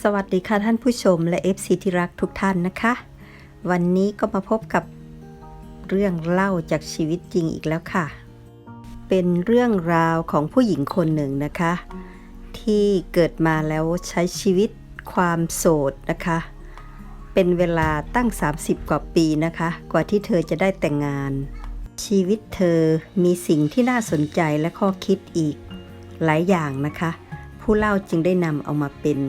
สวัสดีค่ะท่านผู้ชมและ FC ที่รักทุกท่านนะคะ วันนี้ก็มาพบกับเรื่องเล่าจากชีวิตจริงอีกแล้วค่ะ เป็นเรื่องราวของผู้หญิงคนหนึ่งนะคะ ที่เกิดมาแล้วใช้ชีวิตความโสดนะคะ เป็นเวลาตั้ง 30 กว่าปีนะคะ กว่าที่เธอจะได้แต่งงาน ชีวิตเธอมีสิ่งที่น่าสนใจและข้อคิดอีกหลายอย่างนะคะ ผู้เล่าจึงได้นำเอามาเป็น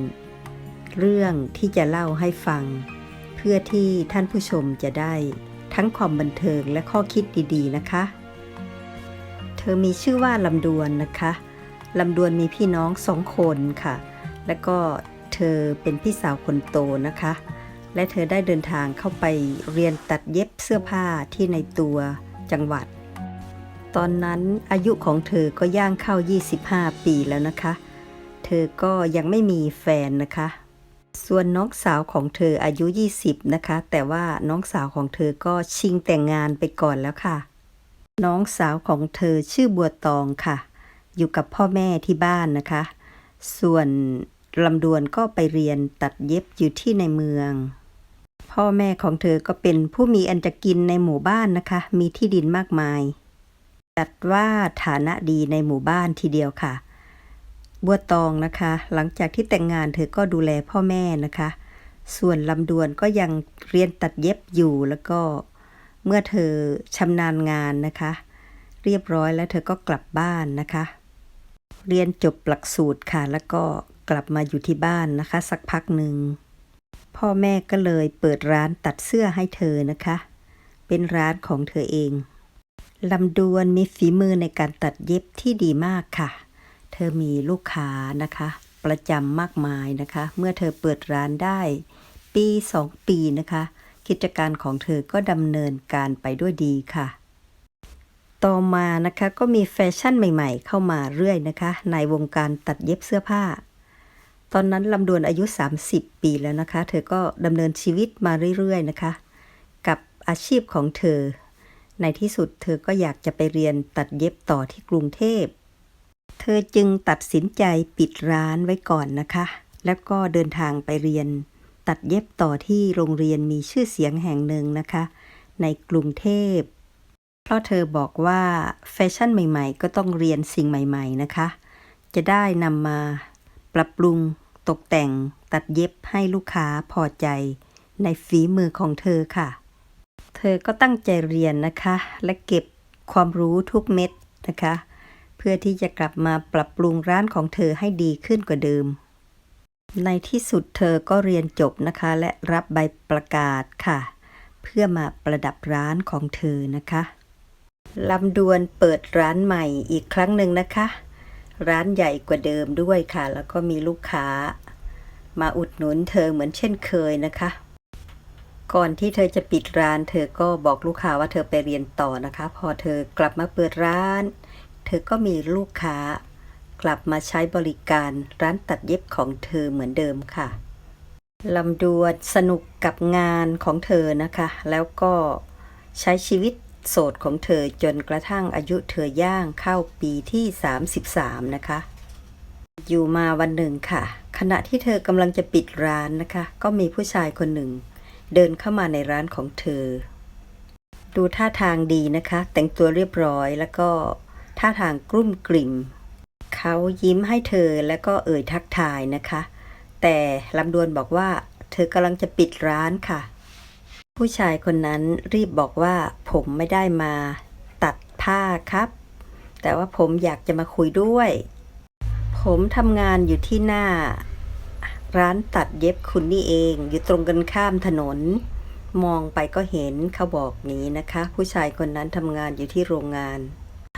เรื่องที่จะเล่าให้ฟัง เพื่อที่ท่านผู้ชมจะได้ทั้งความบันเทิงและข้อคิดดีๆนะคะ เธอมีชื่อว่าลำดวนนะคะลำดวนมีพี่น้องสองคนค่ะ แล้วก็เธอเป็นพี่สาวคนโตนะคะ และเธอได้เดินทางเข้าไปเรียนตัดเย็บเสื้อผ้าที่ในตัวจังหวัด ตอนนั้นอายุของเธอก็ย่างเข้า 25 ปีแล้วนะคะ เธอก็ยังไม่มีแฟนนะคะ ส่วนน้องสาวของเธออายุ 20 นะคะ แต่ว่าน้องสาวของเธอก็ชิงแต่งงานไปก่อนแล้วค่ะ น้องสาวของเธอชื่อบัวตองค่ะ อยู่กับพ่อแม่ที่บ้านนะคะ ส่วนลำดวนก็ไปเรียนตัดเย็บอยู่ที่ในเมือง พ่อแม่ของเธอก็เป็นผู้มีอันจะกินในหมู่บ้านนะคะ มีที่ดินมากมาย จัดว่าฐานะดีในหมู่บ้านทีเดียวค่ะ บัวตองนะคะ หลังจากที่แต่งงานเธอก็ดูแลพ่อแม่นะคะ ส่วนลำดวนก็ยังเรียนตัดเย็บอยู่แล้วก็เมื่อเธอชำนาญงานนะคะ เรียบร้อยแล้วเธอก็กลับบ้านนะคะ เรียนจบหลักสูตรค่ะ แล้วก็กลับมาอยู่ที่บ้านนะคะ สักพักหนึ่งพ่อแม่ก็เลยเปิดร้านตัดเสื้อให้เธอนะคะ เป็นร้านของเธอเองลำดวนมีฝีมือในการตัดเย็บที่ดีมากค่ะ เธอมีลูกค้านะคะ ประจำมากมายนะคะ เมื่อเธอเปิดร้านได้ ปีสองปีนะคะ กิจการของเธอก็ดำเนินการไปด้วยดีค่ะ ต่อมานะคะก็มีแฟชั่นใหม่ๆ เข้ามาเรื่อยนะคะ ในวงการตัดเย็บเสื้อผ้า ตอนนั้นลำดวนอายุ 30 ปีแล้วนะคะ เธอก็ดำเนินชีวิตมาเรื่อยๆนะคะ กับอาชีพของเธอ ในที่สุดเธอก็อยากจะไปเรียนตัดเย็บต่อที่กรุงเทพ เธอจึงตัดสินใจปิดร้านไว้ก่อนนะคะ แล้วก็เดินทางไปเรียน ตัดเย็บต่อที่โรงเรียนมีชื่อเสียงแห่งหนึ่งนะคะ ในกรุงเทพ เพราะเธอบอกว่าแฟชั่นใหม่ๆ ก็ต้องเรียนสิ่งใหม่ ๆนะคะ จะได้นำมาปรับปรุงตกแต่งตัดเย็บให้ลูกค้าพอใจในฝีมือของเธอค่ะ เธอก็ตั้งใจเรียนนะคะ และเก็บความรู้ทุกเม็ดนะคะ พื่อที่จะกลับมาปรับปรุงร้านของเธอให้ดีขึ้นกว่าเดิม ในที่สุดเธอก็เรียนจบนะคะ และรับใบประกาศค่ะ เพื่อมาประดับร้านของเธอนะคะลำดวนเปิดร้านใหม่อีกครั้งหนึ่งนะคะ ร้านใหญ่กว่าเดิมด้วยค่ะ แล้วก็มีลูกค้า มาอุดหนุนเธอเหมือนเช่นเคยนะคะ ก่อนที่เธอจะปิดร้าน เธอก็บอกลูกค้าว่าเธอไปเรียนต่อนะคะ พอเธอกลับมาเปิดร้าน เธอก็มีลูกค้า กลับมาใช้บริการร้านตัดเย็บของเธอเหมือนเดิมค่ะลำดวนสนุกกับงานของเธอนะคะ แล้วก็ใช้ชีวิตโสดของเธอจนกระทั่งอายุเธอย่างเข้าปีที่ 33 นะคะ อยู่มาวันหนึ่งค่ะ ขณะที่เธอกำลังจะปิดร้านนะคะ ก็มีผู้ชายคนหนึ่ง เดินเข้ามาในร้านของเธอ ดูท่าทางดีนะคะ แต่งตัวเรียบร้อยแล้วก็ ท่าทางกลุ้มกลิ่ม เขายิ้มให้เธอแล้วก็เอ่ยทักทายนะคะ แต่ลำดวนบอกว่า เธอกำลังจะปิดร้านค่ะ ผู้ชายคนนั้นรีบบอกว่า ผมไม่ได้มา ตัดผ้าครับ แต่ว่าผมอยากจะมาคุยด้วย ผมทำงานอยู่ที่หน้า ร้านตัดเย็บคุณนี่เองอยู่ตรงกันข้ามถนนมองไปก็เห็นเขาบอกนี้นะคะ ผู้ชายคนนั้นทำงานอยู่ที่โรงงาน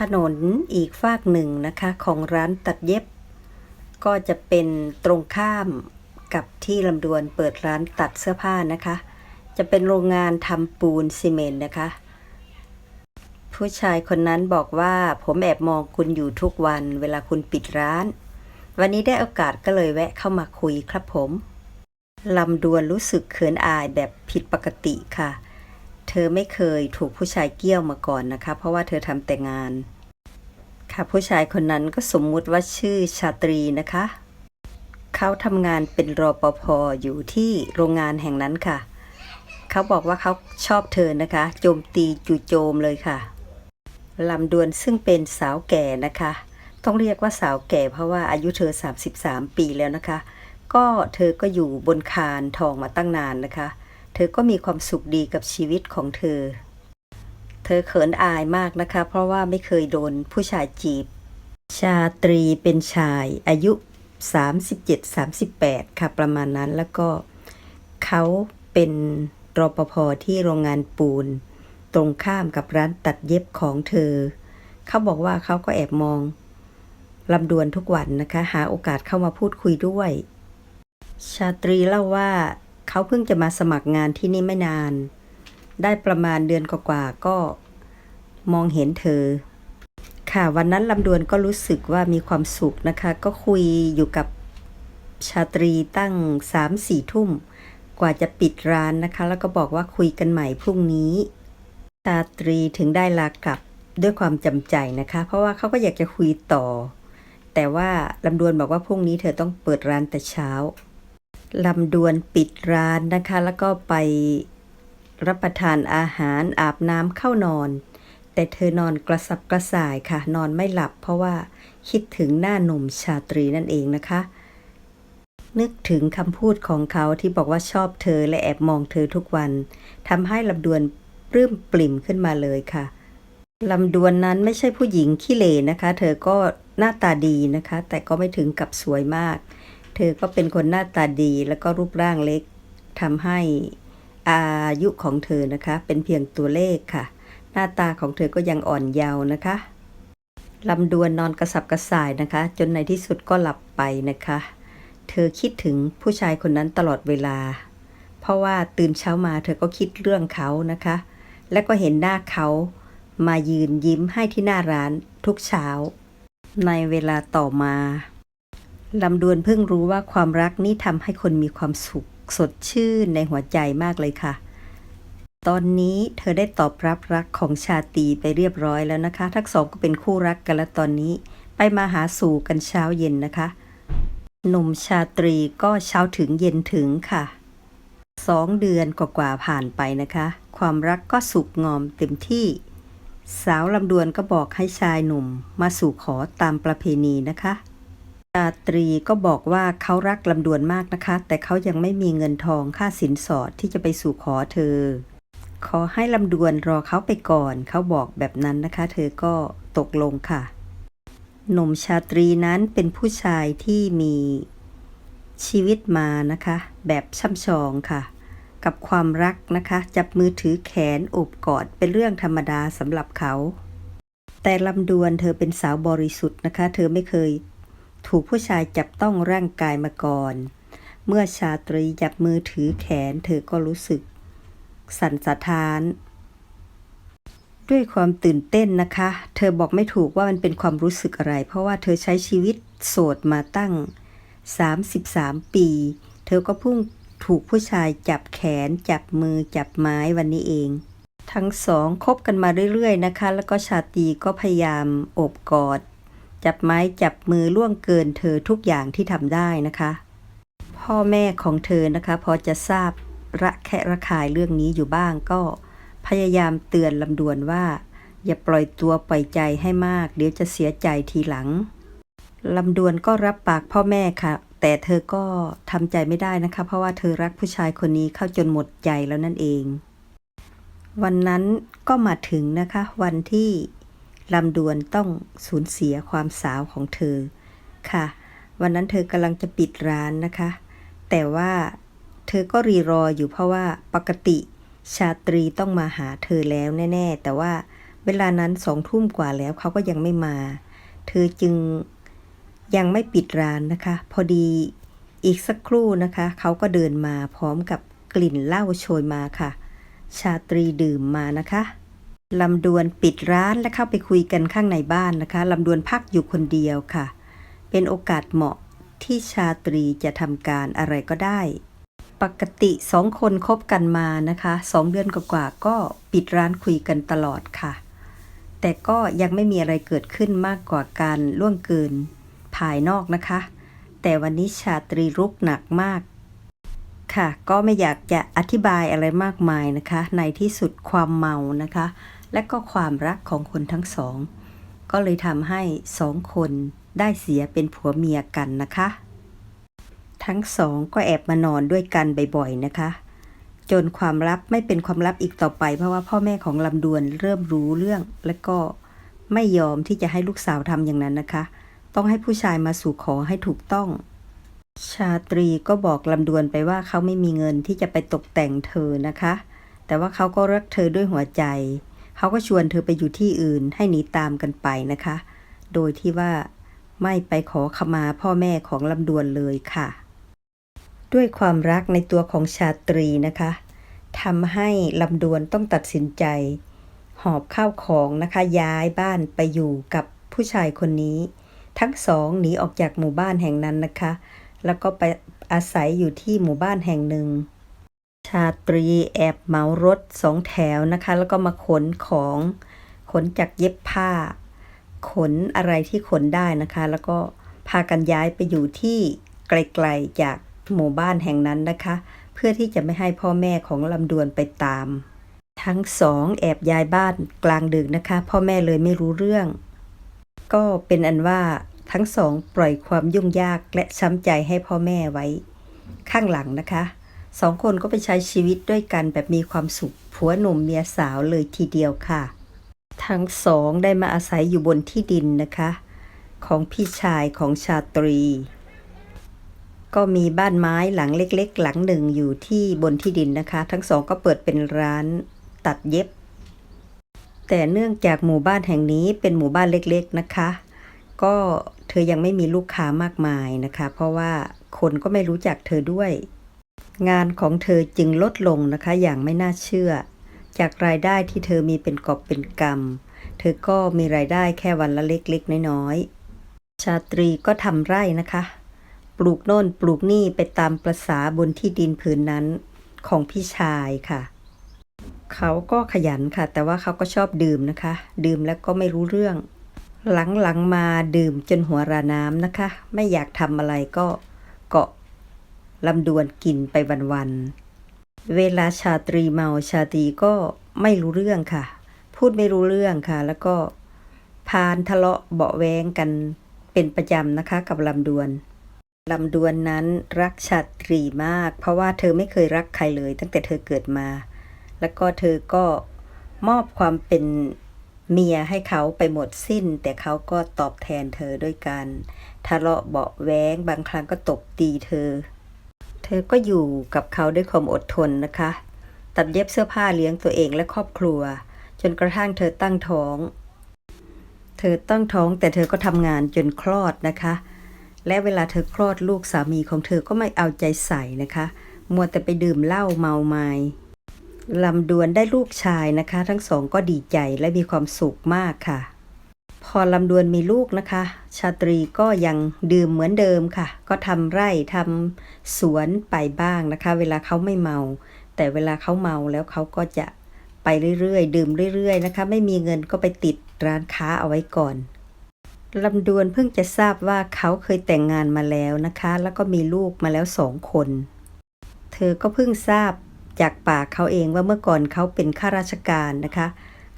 ถนนอีกฝากหนึ่งนะคะของร้านตัดเย็บ ก็จะเป็นตรงข้ามกับที่ลำดวนเปิดร้านตัดเสื้อผ้านะคะ จะเป็นโรงงานทำปูนซีเมนต์นะคะ ผู้ชายคนนั้นบอกว่าผมแอบมองคุณอยู่ทุกวันเวลาคุณปิดร้าน วันนี้ได้โอกาสก็เลยแวะเข้ามาคุยครับผมลำดวนรู้สึกเขินอายแบบผิดปกติค่ะเเธอไม่เคยถูกผู้ชายเกี้ยวมาก่อนนะคะ เพราะว่าเธอทำแต่งาน ค่ะผู้ชายคนนั้นก็สมมุติว่าชื่อชาตรีนะคะ เขาทำงานเป็นรปภอยู่ที่โรงงานแห่งนั้นค่ะ เขาบอกว่าเขาชอบเธอนะคะ โจมตีจู่โจมเลยค่ะลำดวนซึ่งเป็นสาวแก่นะคะ ต้องเรียกว่าสาวแก่เพราะว่าอายุเธอ 33 ปีแล้วนะคะ ก็เธอก็อยู่บนคานทองมาตั้งนานนะคะเธอก็มีความสุขดีกับชีวิตของเธอ เธอเขินอายมากนะคะ เพราะว่าไม่เคยโดนผู้ชายจีบ ชาตรีเป็นชายอายุ 37-38 ค่ะประมาณนั้นแล้วก็เขาเป็นรปภที่โรงงานปูน ตรงข้ามกับร้านตัดเย็บของเธอ เขาบอกว่าเขาก็แอบมองลำดวนทุกวันนะคะ หาโอกาสเข้ามาพูดคุยด้วย ชาตรีเล่าว่า เขาเพิ่งจะมาสมัครงานที่นี่ไม่นาน ได้ประมาณเดือนกว่าๆก็มองเห็นเธอ ค่ะวันนั้นลำดวนก็รู้สึกว่ามีความสุขนะคะ ก็คุยอยู่กับชาตรีตั้งสามสี่ทุ่ม กว่าจะปิดร้านนะคะ แล้วก็บอกว่าคุยกันใหม่พรุ่งนี้ ชาตรีถึงได้ลากลับด้วยความจำใจนะคะ เพราะว่าเขาก็อยากจะคุยต่อ แต่ว่าลำดวนบอกว่าพรุ่งนี้เธอต้องเปิดร้านแต่เช้า ลำดวนปิดร้านนะคะ แล้วก็ไปรับประทานอาหารอาบน้ำเข้านอน แต่เธอนอนกระสับกระส่ายค่ะ นอนไม่หลับเพราะว่าคิดถึงหน้าหนุ่มชาตรีนั่นเองนะคะ นึกถึงคำพูดของเขาที่บอกว่าชอบเธอและแอบมองเธอทุกวันทำให้ลำดวนปลื้มปลิ่มขึ้นมาเลยค่ะลำดวนนั้นไม่ใช่ผู้หญิงขี้เหร่นะคะ เธอก็หน้าตาดีนะคะ แต่ก็ไม่ถึงกับสวยมาก เธอก็เป็นคนหน้าตาดีแล้วก็รูปร่างเล็กทำให้อายุของเธอนะคะ เป็นเพียงตัวเลขค่ะ หน้าตาของเธอก็ยังอ่อนเยาว์นะคะลำดวนนอนกระสับกระส่ายนะคะ จนในที่สุดก็หลับไปนะคะ เธอคิดถึงผู้ชายคนนั้นตลอดเวลา เพราะว่าตื่นเช้ามาเธอก็คิดเรื่องเขานะคะ และก็เห็นหน้าเขามายืนยิ้มให้ที่หน้าร้านทุกเช้า ในเวลาต่อมา ลำดวนเพิ่งรู้ว่าความรักนี่ทำให้คนมีความสุขสดชื่นในหัวใจมากเลยค่ะ ตอนนี้เธอได้ตอบรับรักของชาตรีไปเรียบร้อยแล้วนะคะ ทั้งสองก็เป็นคู่รักกันแล้วตอนนี้ ไปมาหาสู่กันเช้าเย็นนะคะ หนุ่มชาตรีก็เช้าถึงเย็นถึงค่ะสองเดือนกว่าๆผ่านไปนะคะ ความรักก็สุกงอมเต็มที่ สาวลำดวนก็บอกให้ชายหนุ่มมาสู่ขอตามประเพณีนะคะาตรีก็บอกว่าเขารักลำดวนมากนะคะ แต่เขายังไม่มีเงินทองค่าสินสอดที่จะไปสู่ขอเธอ ขอให้ลำดวนรอเขาไปก่อน เขาบอกแบบนั้นนะคะ เธอก็ตกลงค่ะ หนุ่มชาตรีนั้นเป็นผู้ชายที่มีชีวิตมานะคะ แบบช่ำชองค่ะ กับความรักนะคะ จับมือถือแขนโอบกอดเป็นเรื่องธรรมดาสำหรับเขา แต่ลำดวนเธอเป็นสาวบริสุทธิ์นะคะ เธอไม่เคย ถูกผู้ชายจับต้องร่างกายมาก่อน เมื่อชาตรีจับมือถือแขนเธอก็รู้สึก สั่นสะท้าน ด้วยความตื่นเต้นนะคะ เธอบอกไม่ถูกว่ามันเป็นความรู้สึกอะไร เพราะว่าเธอใช้ชีวิตโสดมาตั้ง 33 ปี เธอก็เพิ่งถูกผู้ชายจับแขน จับมือจับไม้วันนี้เอง ทั้งสองคบกันมาเรื่อยๆนะคะ แล้วก็ชาตรีก็พยายามโอบกอด จับไม้จับมือล่วงเกินเธอทุกอย่างที่ทำได้นะคะ พ่อแม่ของเธอนะคะ พอจะทราบระแคะระคายเรื่องนี้อยู่บ้างก็พยายามเตือนลำดวนว่า อย่าปล่อยตัวปล่อยใจให้มาก เดี๋ยวจะเสียใจทีหลังลำดวนก็รับปากพ่อแม่ค่ะ แต่เธอก็ทำใจไม่ได้นะคะ เพราะว่าเธอรักผู้ชายคนนี้เข้าจนหมดใจแล้วนั่นเอง วันนั้นก็มาถึงนะคะ วันที่ ลำดวนต้องสูญเสียความสาวของเธอ ค่ะ วันนั้นเธอกำลังจะปิดร้านนะคะ แต่ว่าเธอก็รีรออยู่เพราะว่าปกติชาตรีต้องมาหาเธอแล้วแน่ ๆ แต่ว่าเวลานั้นสองทุ่มกว่าแล้วเขาก็ยังไม่มา เธอจึงยังไม่ปิดร้านนะคะ พอดีอีกสักครู่นะคะ เขาก็เดินมาพร้อมกับกลิ่นเหล้าโชยมาค่ะ ชาตรีดื่มมานะคะ ลำดวนปิดร้านและเข้าไปคุยกันข้างในบ้านนะคะลำดวนพักอยู่คนเดียวค่ะ เป็นโอกาสเหมาะที่ชาตรีจะทำการอะไรก็ได้ ปกติสองคนคบกันมานะคะสองเดือนกว่าๆก็ปิดร้านคุยกันตลอดค่ะ แต่ก็ยังไม่มีอะไรเกิดขึ้นมากกว่าการล่วงเกินภายนอกนะคะ แต่วันนี้ชาตรีรุกหนักมากค่ะ ก็ไม่อยากจะอธิบายอะไรมากมายนะคะ ในที่สุดความเมานะคะ และก็ความรักของคนทั้งสอง ก็เลยทำให้สองคนได้เสียเป็นผัวเมียกันนะคะ ทั้งสองก็แอบมานอนด้วยกันบ่อยๆนะคะ จนความลับไม่เป็นความลับอีกต่อไป เพราะว่าพ่อแม่ของลำดวนเริ่มรู้เรื่อง และก็ไม่ยอมที่จะให้ลูกสาวทำอย่างนั้นนะคะ ต้องให้ผู้ชายมาสู่ขอให้ถูกต้อง ชาตรีก็บอกลำดวนไปว่าเขาไม่มีเงินที่จะไปตกแต่งเธอนะคะ แต่ว่าเขาก็รักเธอด้วยหัวใจ เขาก็ชวนเธอไปอยู่ที่อื่นให้หนีตามกันไปนะคะ โดยที่ว่าไม่ไปขอขมาพ่อแม่ของลำดวนเลยค่ะ ด้วยความรักในตัวของชาตรีนะคะทำให้ลำดวนต้องตัดสินใจ หอบข้าวของนะคะย้ายบ้านไปอยู่กับผู้ชายคนนี้ ทั้งสองหนีออกจากหมู่บ้านแห่งนั้นนะคะ แล้วก็ไปอาศัยอยู่ที่หมู่บ้านแห่งหนึ่ง ชาตรีแอบเหมารถสองแถวนะคะ แล้วก็มาขนของ ขนจากเย็บผ้า ขนอะไรที่ขนได้นะคะ แล้วก็พากันย้ายไปอยู่ที่ไกลๆจากหมู่บ้านแห่งนั้นนะคะ เพื่อที่จะไม่ให้พ่อแม่ของลำดวนไปตาม ทั้งสองแอบย้ายบ้านกลางดึกนะคะ พ่อแม่เลยไม่รู้เรื่อง ก็เป็นอันว่าทั้งสองปล่อยความยุ่งยากและช้ำใจให้พ่อแม่ไว้ ข้างหลังนะคะ สองคนก็ไปใช้ชีวิตด้วยกันแบบมีความสุขผัวหนุ่มเมียสาวเลยทีเดียวค่ะ ทั้งสองได้มาอาศัยอยู่บนที่ดินนะคะ ของพี่ชายของชาตรี ก็มีบ้านไม้หลังเล็กๆ หลังหนึ่งอยู่ที่บนที่ดินนะคะ ทั้งสองก็เปิดเป็นร้านตัดเย็บ แต่เนื่องจากหมู่บ้านแห่งนี้เป็นหมู่บ้านเล็กๆนะคะ ก็เธอยังไม่มีลูกค้ามากมายนะคะ เพราะว่าคนก็ไม่รู้จักเธอด้วย งานของเธอจึงลดลงนะคะอย่างไม่น่าเชื่อ จากรายได้ที่เธอมีเป็นกอบเป็นกำเธอก็มีรายได้แค่วันละเล็กๆ น้อยๆ ชาตรีก็ทำไร่นะคะ ปลูกโน่นปลูกนี่ไปตามประษาบนที่ดินผืนนั้นของพี่ชายค่ะ เขาก็ขยันค่ะ แต่ว่าเขาก็ชอบดื่มนะคะ ดื่มแล้วก็ไม่รู้เรื่อง หลังๆมาดื่มจนหัวราน้ำนะคะ ไม่อยากทำอะไรก็เกาะ ลำดวนกินไปวันๆ เวลาชาตรีเมาชาตรีก็ไม่รู้เรื่องค่ะ พูดไม่รู้เรื่องค่ะ แล้วก็พานทะเลาะเบาแวงกันเป็นประจำนะคะกับลำดวนลำดวนนั้นรักชาตรีมาก เพราะว่าเธอไม่เคยรักใครเลย ตั้งแต่เธอเกิดมา แล้วก็เธอก็มอบความเป็นเมียให้เขาไปหมดสิ้น แต่เขาก็ตอบแทนเธอด้วยการทะเลาะเบาแว้งบางครั้งก็ตบตีเธอ เธอก็อยู่กับเขาด้วยความอดทนนะคะ ตัดเย็บเสื้อผ้าเลี้ยงตัวเองและครอบครัว จนกระทั่งเธอตั้งท้อง เธอตั้งท้องแต่เธอก็ทำงานจนคลอดนะคะ และเวลาเธอคลอดลูกสามีของเธอก็ไม่เอาใจใส่นะคะ มัวแต่ไปดื่มเหล้าเมาไมา้ลำดวนได้ลูกชายนะคะ ทั้งสองก็ดีใจและมีความสุขมากค่ะ พอลำดวนมีลูกนะคะ ชาตรีก็ยังดื่มเหมือนเดิมค่ะ ก็ทำไร่ทำสวนไปบ้างนะคะ เวลาเขาไม่เมา แต่เวลาเขาเมาแล้วเขาก็จะไปเรื่อยๆ ดื่มเรื่อย ๆ นะคะ ไม่มีเงินก็ไปติดร้านค้าเอาไว้ก่อนลำดวนเพิ่งจะทราบว่าเขาเคยแต่งงานมาแล้วนะคะ แล้วก็มีลูกมาแล้วสองคน เธอก็เพิ่งทราบจากปากเขาเองว่าเมื่อก่อนเขาเป็นข้าราชการนะคะ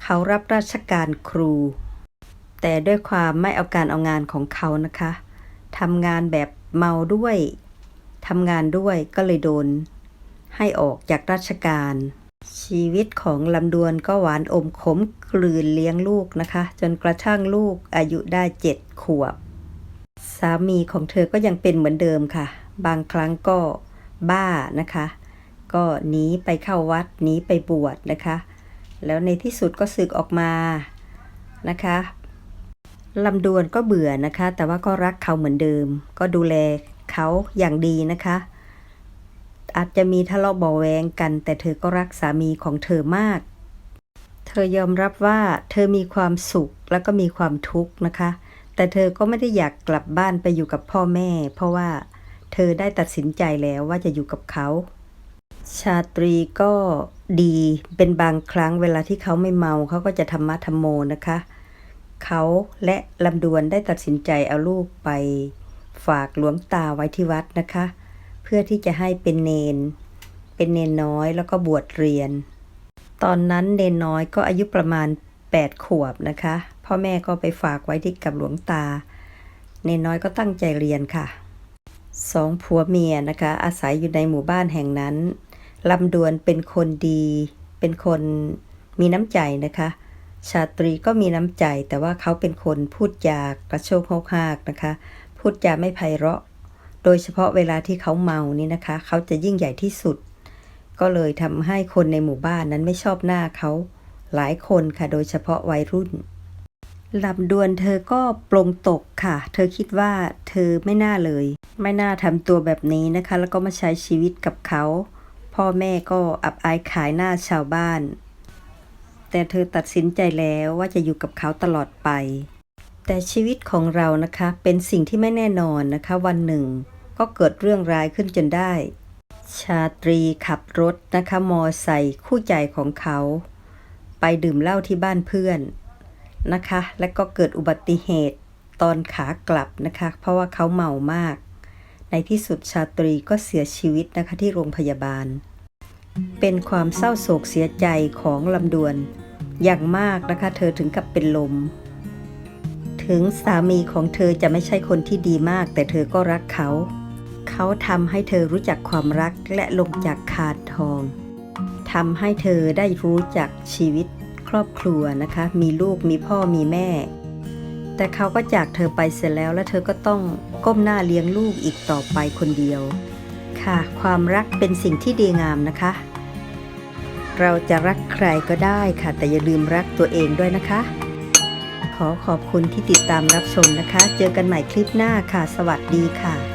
เขารับราชการครู แต่ด้วยความไม่เอาการเอางานของเขานะคะทำงานแบบเมาด้วยทำงานด้วยก็เลยโดน ให้ออกจากราชการ ชีวิตของลำดวนก็หวานอมขมกลืนเลี้ยงลูกนะคะ จนกระทั่งลูกอายุได้เจ็ดขวบ สามีของเธอก็ยังเป็นเหมือนเดิมค่ะ บางครั้งก็บ้านะคะ ก็หนีไปเข้าวัดหนีไปบวชนะคะ แล้วในที่สุดก็สึกออกมานะคะ ลำดวนก็เบื่อนะคะ แต่ว่าก็รักเขาเหมือนเดิม ก็ดูแลเขาอย่างดีนะคะ อาจจะมีทะเลาะเบาะแวงกัน แต่เธอก็รักสามีของเธอมาก เธอยอมรับว่าเธอมีความสุขแล้วก็มีความทุกข์นะคะ แต่เธอก็ไม่ได้อยากกลับบ้านไปอยู่กับพ่อแม่ เพราะว่าเธอได้ตัดสินใจแล้วว่าจะอยู่กับเขา ชาตรีก็ดีเป็นบางครั้งเวลาที่เขาไม่เมาเขาก็จะธรรมะธรรมโมนะคะ เขาและลำดวนได้ตัดสินใจเอาลูกไปฝากหลวงตาไว้ที่วัดนะคะ เพื่อที่จะให้เป็นเนน เป็นเนนน้อยแล้วก็บวชเรียน ตอนนั้นเนนน้อยก็อายุประมาณ 8 ขวบนะคะ พ่อแม่ก็ไปฝากไว้ที่กับหลวงตา เนนน้อยก็ตั้งใจเรียนค่ะสองผัวเมียนะคะ อาศัยอยู่ในหมู่บ้านแห่งนั้นลำดวนเป็นคนดี เป็นคนมีน้ำใจนะคะ ชาตรีก็มีน้ำใจแต่ว่าเขาเป็นคนพูดจากระโชกโฮกฮากนะคะ พูดจาไม่ไพเราะ โดยเฉพาะเวลาที่เขาเมานี่นะคะ เขาจะยิ่งใหญ่ที่สุด ก็เลยทำให้คนในหมู่บ้านนั้นไม่ชอบหน้าเขาหลายคนค่ะ โดยเฉพาะวัยรุ่นลำดวนเธอก็ปลงตกค่ะ เธอคิดว่าเธอไม่น่าเลย ไม่น่าทำตัวแบบนี้นะคะ แล้วก็มาใช้ชีวิตกับเขา พ่อแม่ก็อับอายขายหน้าชาวบ้าน แต่เธอตัดสินใจแล้วว่าจะอยู่กับเขาตลอดไป แต่ชีวิตของเรานะคะเป็นสิ่งที่ไม่แน่นอนนะคะ วันหนึ่ง ก็เกิดเรื่องร้ายขึ้นจนได้ ชาตรีขับรถนะคะมอไซค์คู่ใจของเขา ไปดื่มเหล้าที่บ้านเพื่อนนะคะ และก็เกิดอุบัติเหตุตอนขากลับนะคะ เพราะว่าเขาเมามาก ในที่สุดชาตรีก็เสียชีวิตนะคะที่โรงพยาบาล เป็นความเศร้าโศกเสียใจของลำดวน อย่างมากนะคะเธอถึงกับเป็นลม ถึงสามีของเธอจะไม่ใช่คนที่ดีมาก แต่เธอก็รักเขา เขาทำให้เธอรู้จักความรักและลงจากคานทองทำให้เธอได้รู้จักชีวิตครอบครัวนะคะ มีลูกมีพ่อมีแม่ แต่เขาก็จากเธอไปเสร็จแล้วและเธอก็ต้องก้มหน้าเลี้ยงลูกอีกต่อไปคนเดียว ค่ะ ความรักเป็นสิ่งที่ดีงามนะคะ เราจะรักใครก็ได้ค่ะ แต่อย่าลืมรักตัวเองด้วยนะคะ ขอขอบคุณที่ติดตามรับชมนะคะ เจอกันใหม่คลิปหน้าค่ะ สวัสดีค่ะ